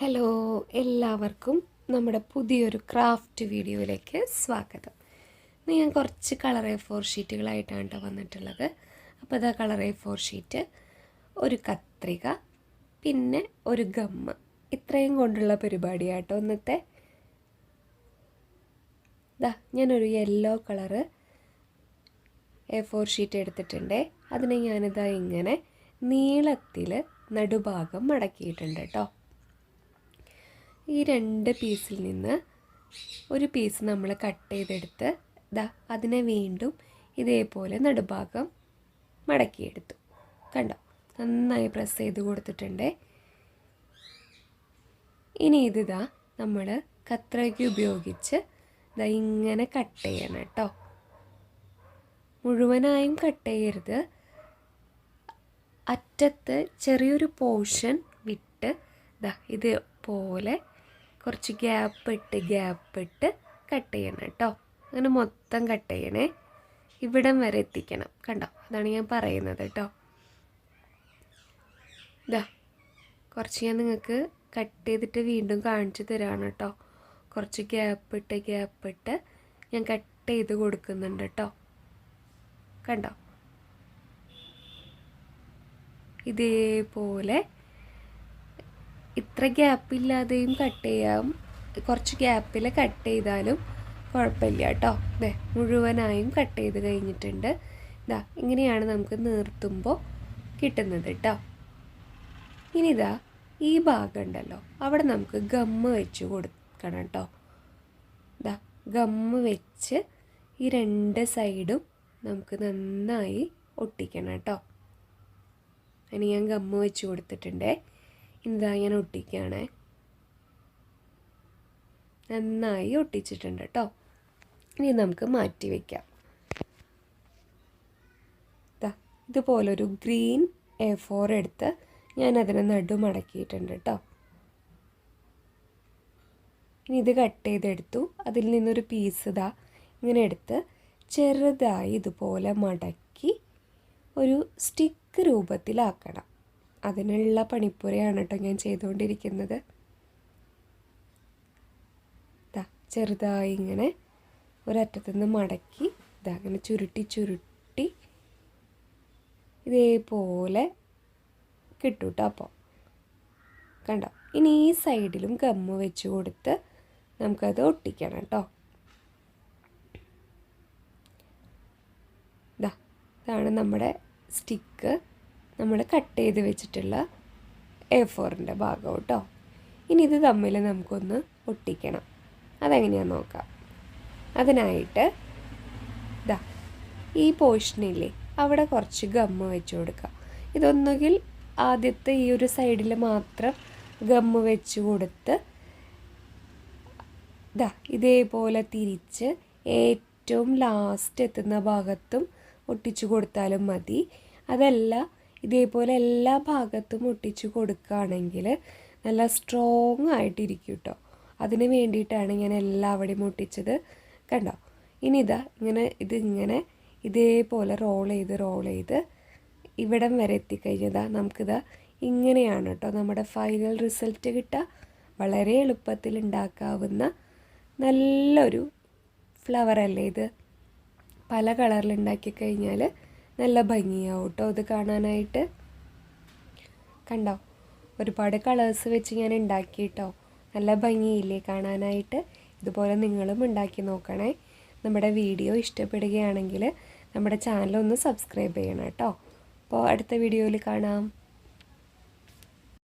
Hello എല്ലാവർക്കും നമ്മുടെ പുതിയൊരു ക്രാഫ്റ്റ് വീഡിയോയിലേക്ക് സ്വാഗതം. ഞാൻ കുറച്ച് കളർ എ ഫോർ ഷീറ്റുകളായിട്ടാണ് കേട്ടോ വന്നിട്ടുള്ളത്. അപ്പോൾ അതാ കളർ എ ഫോർ ഷീറ്റ് ഒരു കത്രിക പിന്നെ ഒരു ഗമ്മ് ഇത്രയും കൊണ്ടുള്ള പരിപാടിയാട്ടോ ഇന്നത്തെ. ഇതാ ഞാനൊരു yellow colour A four sheet എടുത്തിട്ടുണ്ട്. അതിനെ ഞാനിതാ ഇങ്ങനെ നീളത്തിൽ നടുഭാഗം മടക്കിയിട്ടുണ്ട് കേട്ടോ. ഈ രണ്ട് പീസിൽ നിന്ന് ഒരു പീസ് നമ്മൾ കട്ട് ചെയ്തെടുത്ത് ദാ അതിനെ വീണ്ടും ഇതേപോലെ നടുഭാഗം മടക്കിയെടുത്തു. കണ്ടോ? നന്നായി പ്രസ് ചെയ്ത് കൊടുത്തിട്ടുണ്ട്. ഇനി ഇതിതാ നമ്മൾ കത്രയ്ക്ക് ഉപയോഗിച്ച് ഇതാ ഇങ്ങനെ കട്ട് ചെയ്യണം കേട്ടോ മുഴുവനായും കട്ട് ചെയ്യരുത്. അറ്റത്ത് ചെറിയൊരു പോർഷൻ വിട്ട് ഇതാ ഇതുപോലെ കുറച്ച് ഗ്യാപ്പ് ഇട്ട് ഗ്യാപ്പ് ഇട്ട് കട്ട് ചെയ്യണം കേട്ടോ. അങ്ങനെ മൊത്തം കട്ട് ചെയ്യണേ. ഇവിടം വരെ എത്തിക്കണം. കണ്ടോ? അതാണ് ഞാൻ പറയുന്നത് കേട്ടോ. ഇതാ കുറച്ച് ഞാൻ നിങ്ങൾക്ക് കട്ട് ചെയ്തിട്ട് വീണ്ടും കാണിച്ചു തരാണ് കേട്ടോ. കുറച്ച് ഗ്യാപ്പ് ഇട്ട് ഗ്യാപ്പ് ഇട്ട് ഞാൻ കട്ട് ചെയ്ത് കൊടുക്കുന്നുണ്ട് കേട്ടോ. കണ്ടോ? ഇതേപോലെ ഇത്ര ഗ്യാപ്പില്ലാതെയും കട്ട് ചെയ്യാം. കുറച്ച് ഗ്യാപ്പിൽ കട്ട് ചെയ്താലും കുഴപ്പമില്ല കേട്ടോ. അതെ മുഴുവനായും കട്ട് ചെയ്ത് കഴിഞ്ഞിട്ടുണ്ട്. ഇതാ ഇങ്ങനെയാണ് നമുക്ക് നിർത്തുമ്പോൾ കിട്ടുന്നത് കേട്ടോ. ഇനി ഇതാ ഈ ഭാഗം ഉണ്ടല്ലോ അവിടെ നമുക്ക് ഗമ്മ് വെച്ച് കൊടുക്കണം കേട്ടോ. ഇതാ ഗമ്മ് വെച്ച് ഈ രണ്ട് സൈഡും നമുക്ക് നന്നായി ഒട്ടിക്കണം കേട്ടോ. അതിന് ഞാൻ ഗമ്മ് വെച്ച് കൊടുത്തിട്ടുണ്ട്. ഇതാ ഞാൻ ഒട്ടിക്കുകയാണേ. നന്നായി ഒട്ടിച്ചിട്ടുണ്ട് കേട്ടോ ഇനി നമുക്ക് മാറ്റി വയ്ക്കാം ഇതുപോലൊരു ഗ്രീൻ എ ഫോർ എടുത്ത് ഞാൻ അതിനെ നടുമടക്കിയിട്ടുണ്ട് കേട്ടോ ഇനി ഇത് കട്ട് ചെയ്തെടുത്തു. അതിൽ നിന്നൊരു പീസ് ഇതാ ഇങ്ങനെ എടുത്ത് ചെറുതായി ഇതുപോലെ മടക്കി ഒരു സ്റ്റിക്ക് രൂപത്തിലാക്കണം. അതിനുള്ള പണിപ്പുരയാണ് കേട്ടോ ഞാൻ ചെയ്തുകൊണ്ടിരിക്കുന്നത്. ദാ ചെറുതായി ഇങ്ങനെ ഒരറ്റത്തു നിന്ന് മടക്കി ഇതാ അങ്ങനെ ചുരുട്ടി ചുരുട്ടി ഇതേപോലെ കിട്ടും കേട്ടോ അപ്പോൾ കണ്ടോ? ഇനി ഈ സൈഡിലും ഗമ്മ് വെച്ച് കൊടുത്ത് നമുക്കത് ഒട്ടിക്കണം കേട്ടോ ഇതാ ഇതാണ് നമ്മുടെ സ്റ്റിക്ക്. നമ്മൾ കട്ട് ചെയ്ത് വെച്ചിട്ടുള്ള എ ഫോറിന്റെ ഭാഗം കേട്ടോ ഇനി ഇത് തമ്മിൽ നമുക്കൊന്ന് ഒട്ടിക്കണം. അതെങ്ങനെയാണെന്ന് നോക്കാം. അതിനായിട്ട് ഇതാ ഈ പോർഷനില്ലേ അവിടെ കുറച്ച് ഗമ്മ് വെച്ച് കൊടുക്കാം. ഇതൊന്നുകിൽ ആദ്യത്തെ ഈ ഒരു സൈഡിൽ മാത്രം ഗമ്മ് വെച്ച് കൊടുത്ത് ഇതാ ഇതേപോലെ തിരിച്ച് ഏറ്റവും ലാസ്റ്റ് എത്തുന്ന ഭാഗത്തും ഒട്ടിച്ചു കൊടുത്താലും മതി. അതല്ല ഇതേപോലെ എല്ലാ ഭാഗത്തും ഒട്ടിച്ച് കൊടുക്കുകയാണെങ്കിൽ നല്ല സ്ട്രോങ് ആയിട്ടിരിക്കും കേട്ടോ അതിന് വേണ്ടിയിട്ടാണ് ഞാൻ എല്ലാവിടെയും ഒട്ടിച്ചത് കണ്ടോ? ഇനി ഇതാ ഇങ്ങനെ ഇതിങ്ങനെ ഇതേപോലെ റോൾ ചെയ്ത് റോൾ ചെയ്ത് ഇവിടം വരെ എത്തിക്കഴിഞ്ഞതാ നമുക്കിതാ ഇങ്ങനെയാണ് കേട്ടോ നമ്മുടെ ഫൈനൽ റിസൾട്ട് കിട്ടുക. വളരെ എളുപ്പത്തിൽ ഉണ്ടാക്കാവുന്ന നല്ലൊരു ഫ്ലവറല്ലേ ഇത്? പല കളറിൽ ഉണ്ടാക്കി കഴിഞ്ഞാൽ നല്ല ഭംഗിയാവും കേട്ടോ ഇത് കാണാനായിട്ട്. കണ്ടോ? ഒരുപാട് കളേഴ്സ് വെച്ച് ഞാൻ ഉണ്ടാക്കി കേട്ടോ നല്ല ഭംഗിയില്ലേ കാണാനായിട്ട്. ഇതുപോലെ നിങ്ങളും ഉണ്ടാക്കി നോക്കണേ. നമ്മുടെ വീഡിയോ ഇഷ്ടപ്പെടുകയാണെങ്കിൽ നമ്മുടെ ചാനൽ ഒന്ന് സബ്സ്ക്രൈബ് ചെയ്യണം കേട്ടോ. അപ്പോൾ അടുത്ത വീഡിയോയിൽ കാണാം.